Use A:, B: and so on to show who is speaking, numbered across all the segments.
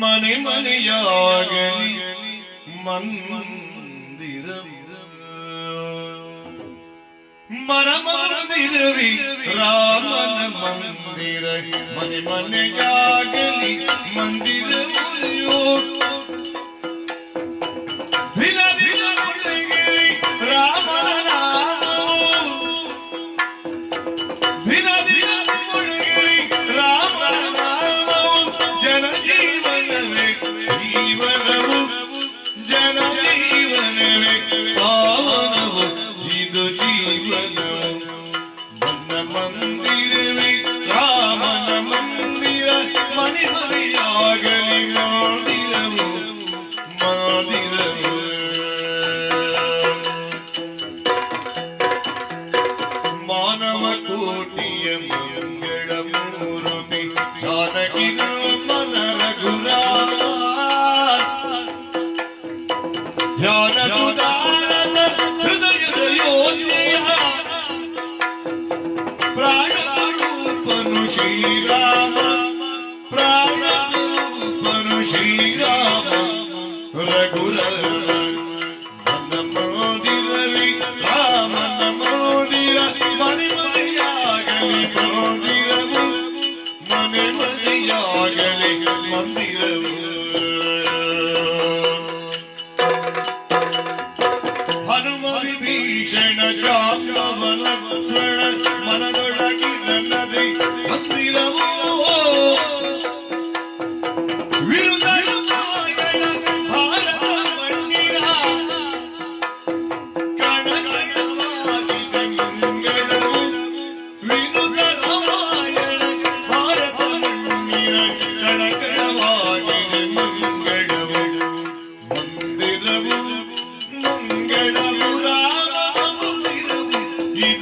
A: மனை மனையாகலி மந்திரம் மனமந்திரவி ராமன மந்திர மணி மனையாகலி மந்திரம் ಇದು ಜೀವನವು ನನ್ನ ಮಂದಿರವೇ ರಾಮನ ಮಂದಿರ ಮನೆ ಮನೆಯಾಗಲಿ ಮಂದಿರವು ಮಂದಿರವು ಮಾನವ ಕೋಟಿಯ ಮಂಗಳ ಮೂರುತಿ ಜಾನಕಿ ಮನ ರಘುರಾಮ ಧ್ಯಾನ மந்திரமும் மனைமதியாகலை மந்திரமும். ஹனுமதி பீஷண காந்தவன மனதொழகி நல்லதை மந்திரமும்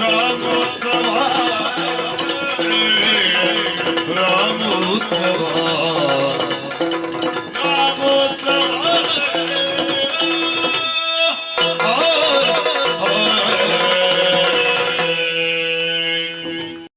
A: रामोत्सवा रामोत्सवा